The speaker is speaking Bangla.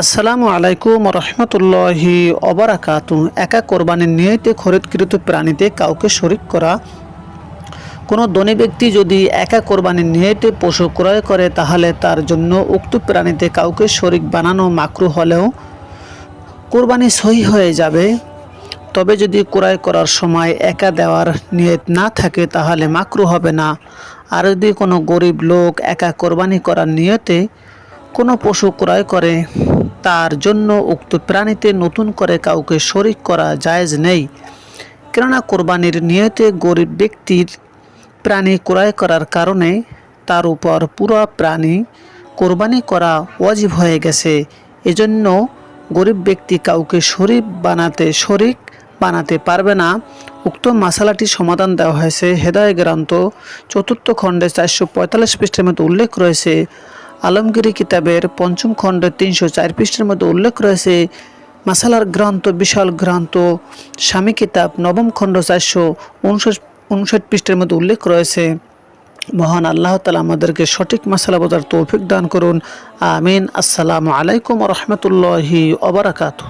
আসসালামু আলাইকুম রহমতুল্লাহি অবরাকাত একা কোরবানির নিয়তে খরিদকৃত প্রাণীতে কাউকে শরিক করা। কোনো ধনী ব্যক্তি যদি একা কোরবানির নিয়তে পশু ক্রয় করে, তাহলে তার জন্য উক্ত প্রাণীতে কাউকে শরিক বানানো মাকরু হলেও কোরবানি সহি হয়ে যাবে। তবে যদি ক্রয় করার সময় একা দেওয়ার নিয়ত না থাকে, তাহলে মাকরু হবে না। আর যদি কোনো গরিব লোক একা কোরবানি করার নিয়তে কোনো পশু ক্রয় করে তার জন্য উক্ত প্রাণীতে নতুন করে কাউকে শরিক করা জায়েজ নেই। কেননা কোরবানির নিয়তে গরিব ব্যক্তির প্রাণী ক্রয় করার কারণে তার উপর পুরো প্রাণী কোরবানি করা ওয়াজিব হয়ে গেছে। এজন্য গরিব ব্যক্তি কাউকে শরীফ বানাতে শরিক বানাতে পারবে না। উক্ত মশালাটি সমাধান দেওয়া হয়েছে। হেদায় গ্রন্থ চতুর্থ খণ্ডে চারশো পঁয়তাল্লিশ পৃষ্ঠের মধ্যে উল্লেখ রয়েছে আলমগিরি কিতাবের পঞ্চম খণ্ড তিনশো চার পৃষ্ঠের মধ্যে উল্লেখ রয়েছে, মাসালার গ্রন্থ, বিশাল গ্রন্থ, স্বামী কিতাব, নবম খণ্ড চারশো উনষাট উনষাট পৃষ্ঠের মধ্যে উল্লেখ রয়েছে। মহান আল্লাহ তালা আমাদেরকে সঠিক মশালা বোঝার তৌফিক দান করুন। আমিন। আসসালামু আলাইকুম রহমতুল্লাহি ওবরাকাতু